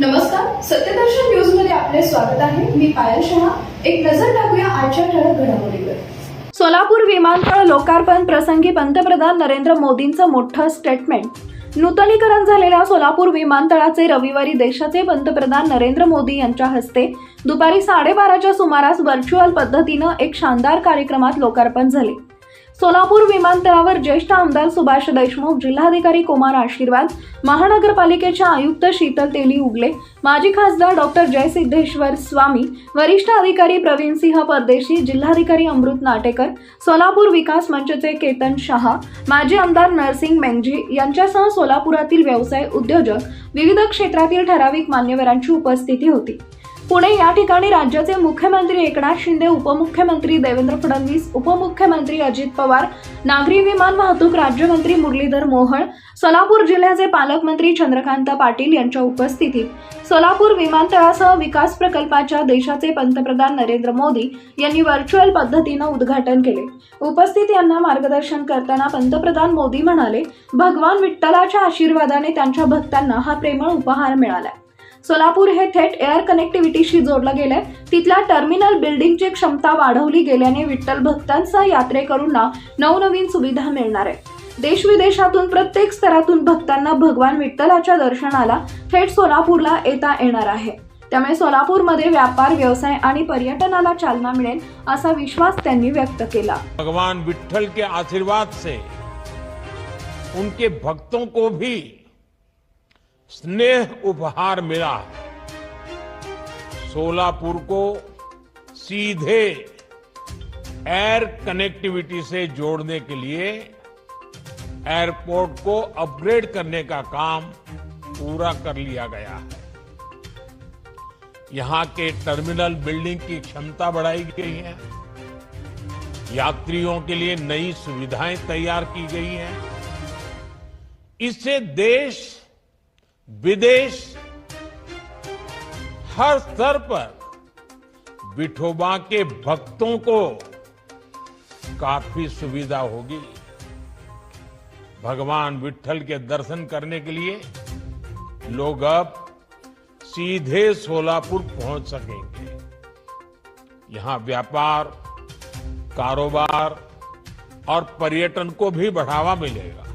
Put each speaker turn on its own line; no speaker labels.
नमस्कार सत्यदर्शन न्यूजमध्ये आपले स्वागत आहे. मी पायल शहा. एक नजर टाकूया आजच्या ठळक घडामोडीवर. सोलापूर विमानतळ लोकार्पण प्रसंगी पंतप्रधान नरेंद्र मोदींचं मोठं स्टेटमेंट नूतनीकरण झालेल्या सोलापूर विमानतळाचे रविवारी देशाचे पंतप्रधान नरेंद्र मोदी यांच्या हस्ते दुपारी साडेबाराच्या सुमारास व्हर्च्युअल पद्धतीनं एक शानदार कार्यक्रमात लोकार्पण झाले. सोलापूर विमानतळावर ज्येष्ठ आमदार सुभाष देशमुख जिल्हाधिकारी कुमार आशीर्वाद महानगरपालिकेच्या आयुक्त शीतल तेली उगले माजी खासदार डॉक्टर जयसिद्धेश्वर स्वामी वरिष्ठ अधिकारी प्रवीण सिंह परदेशी जिल्हाधिकारी अमृत नाटेकर सोलापूर विकास मंचचे केतन शहा माजी आमदार नरसिंग मेंगजी यांच्यासह सोलापुरातील व्यवसाय उद्योजक विविध क्षेत्रातील ठराविक मान्यवरांची उपस्थिती होती. पुणे या ठिकाणी राज्याचे मुख्यमंत्री एकनाथ शिंदे उपमुख्यमंत्री देवेंद्र फडणवीस उपमुख्यमंत्री अजित पवार नागरी विमान वाहतूक राज्यमंत्री मुरलीधर मोहोळ सोलापूर जिल्ह्याचे पालकमंत्री चंद्रकांत पाटील यांच्या उपस्थितीत सोलापूर विमानतळासह विकास प्रकल्पाच्या देशाचे पंतप्रधान नरेंद्र मोदी यांनी व्हर्च्युअल पद्धतीनं उद्घाटन केले. उपस्थित यांना मार्गदर्शन करताना पंतप्रधान मोदी म्हणाले भगवान विठ्ठलाच्या आशीर्वादाने त्यांच्या भक्तांना हा प्रेमळ उपहार मिळाला. सोलापूर हे थेट एअर कनेक्टिव्हिटीशी जोडलं गेलंय. तिथल्या टर्मिनल बिल्डिंगची क्षमता वाढवली गेल्याने विठ्ठल भक्तांचा यात्रेकरूंना नवनवीन सुविधा मिळणार आहे देशविदेशातून प्रत्येक स्तरातून भक्तांना भगवान विठ्ठलाच्या दर्शनाला थेट सोलापूरला येता येणार आहे. त्यामुळे सोलापूरमध्ये व्यापार व्यवसाय आणि पर्यटनाला चालना मिळेल असा विश्वास त्यांनी व्यक्त केला.
भगवान विठ्ठल के आशीर्वाद से उनके भक्तों को भी स्नेह उपहार मिला। है सोलापुर को सीधे एयर कनेक्टिविटी से जोड़ने के लिए एयरपोर्ट को अपग्रेड करने का काम पूरा कर लिया गया है। यहाँ के टर्मिनल बिल्डिंग की क्षमता बढ़ाई गई है। यात्रियों के लिए नई सुविधाएँ तैयार की गई हैं। इससे देश विदेश हर स्तर पर विठोबा के भक्तों को काफ़ी सुविधा होगी। भगवान विठल के दर्शन करने के लिए लोग अब सीधे सोलापुर पहुँच सकेंगे। यहाँ व्यापार, कारोबार और पर्यटन को भी बढ़ावा मिलेगा।